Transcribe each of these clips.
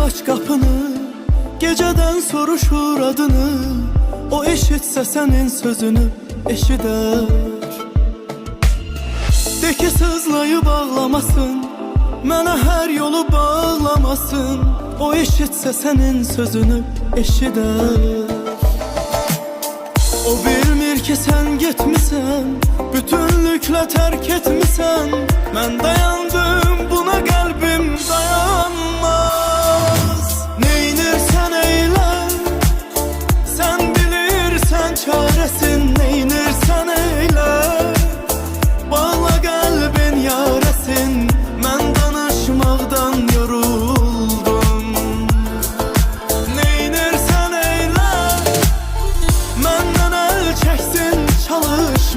Aç qapını Gecədən soruşur adını. O eşitsə sənin sözünü eşidər De ki sızlayıb ağlamasın Mənə hər yolu bağlamasın. O eşitsə sənin sözünü eşidər O bilmir ki sen gitmişsen Bütünlükle terk etmişsen Ben dayandım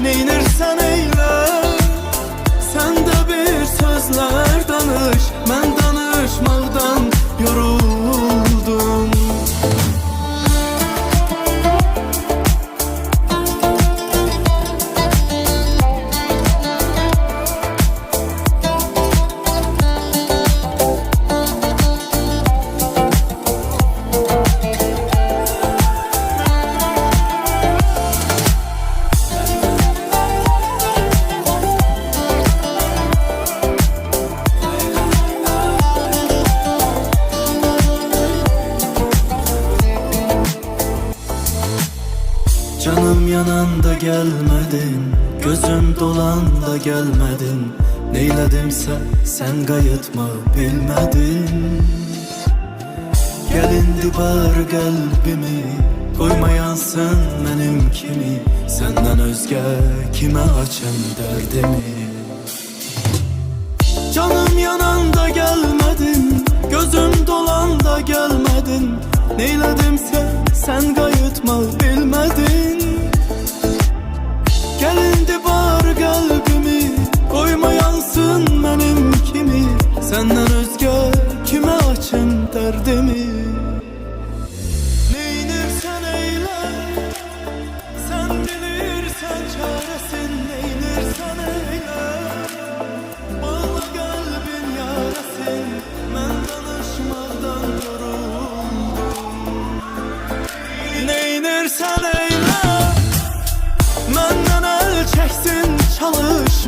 neynirsən eylə Sən də bir sözlər danış, mən danışmaqdan Canım yananda gelmedin Gözüm dolanda gelmedin. Neyledimse sen kayıtma bilmedin. Gelindi bar kalbimi Koyma yansın benim kimi? Senden özge kime açım derdimi? Canım yananda gelmedin Gözüm dolanda gelmedin. Neyledimse sen kayıtma bilmedin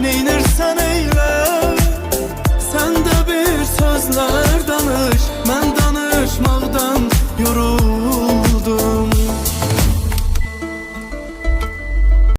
neynirsən eylə Sən də bir sözlər danış, mən danışmaqdan yoruldum